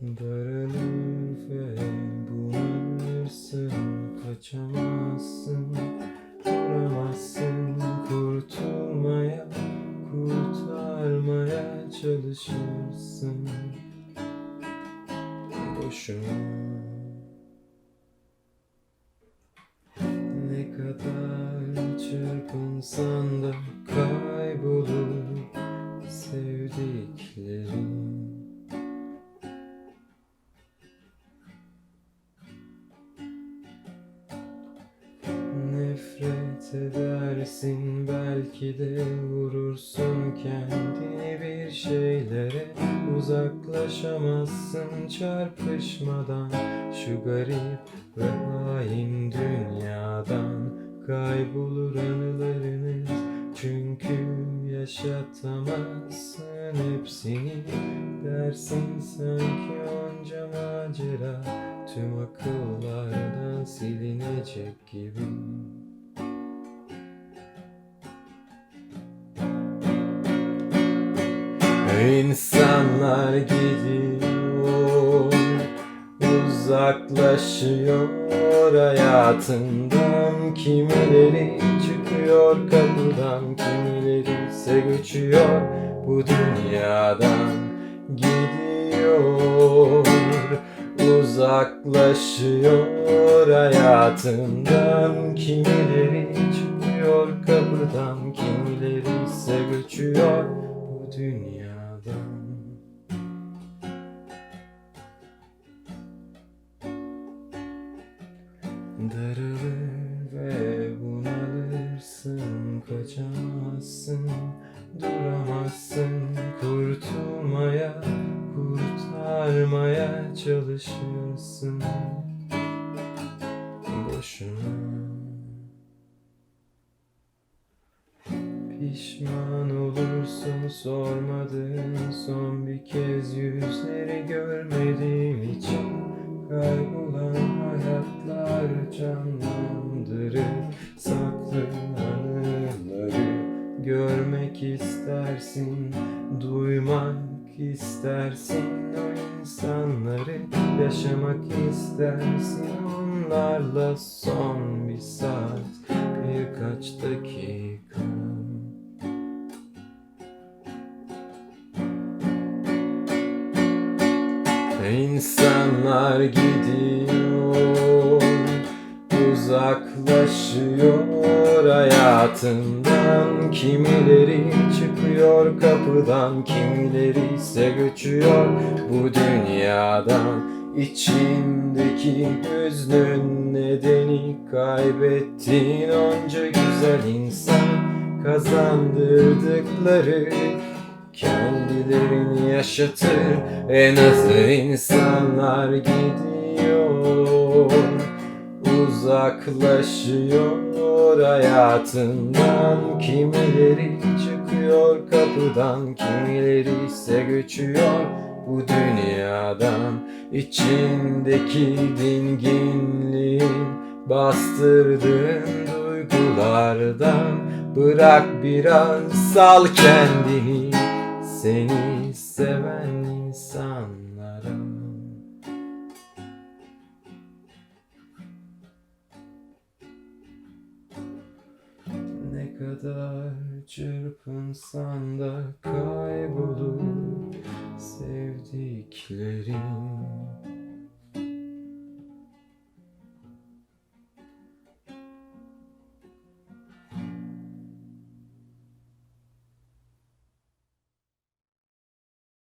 Daralır ve bunalırsın Kaçamazsın, çalışırsın. Boşuna. Ne kadar çırpınsan da kaybolur sevdiklerin Nefret edersin belki de vurursun kendini bir şeylere. Uzaklaşamazsın çarpışmadan şu garip ve hain dünyadan. Kaybolur anılarınız çünkü yaşatamazsın hepsini. Dersin sanki onca macera Tüm akıllardan silinecek gibi İnsanlar gidiyor Uzaklaşıyor hayatından. Kimileri çıkıyor kapıdan Kimileri ise göçüyor bu dünyadan. Gidiyor Uzaklaşıyor hayatından. Kimileri çıkıyor kapıdan Kimileri ise göçüyor bu dünyadan Darılır ve bunalırsın Kaçamazsın, duramazsın. Kurtulmaya, kurtarmaya çalışırsın Boşuna Pişman olursun sormadığın son bir kez yüzleri görmediğim için Kaybolan hayatlar canlandırır. Saklı anıları Görmek istersin, duymak istersin o insanları. Yaşamak istersin onlarla son bir saat. Birkaç dakika İnsanlar gidiyor Uzaklaşıyor hayatından. Kimileri çıkıyor kapıdan Kimileri ise göçüyor. Bu dünyadan İçindeki hüznün nedeni Kaybettiğin onca güzel insan. Kazandırdıkları kendilerini yaşatır En azı insanlar gidiyor. Uzaklaşıyor hayatından Kimileri çıkıyor kapıdan Kimileri ise göçüyor bu dünyadan. İçindeki dinginliğin Bastırdığın duygulardan Bırak biraz sal kendini Seni seven insanlara. Ne kadar çırpınsan da kaybolur sevdiklerin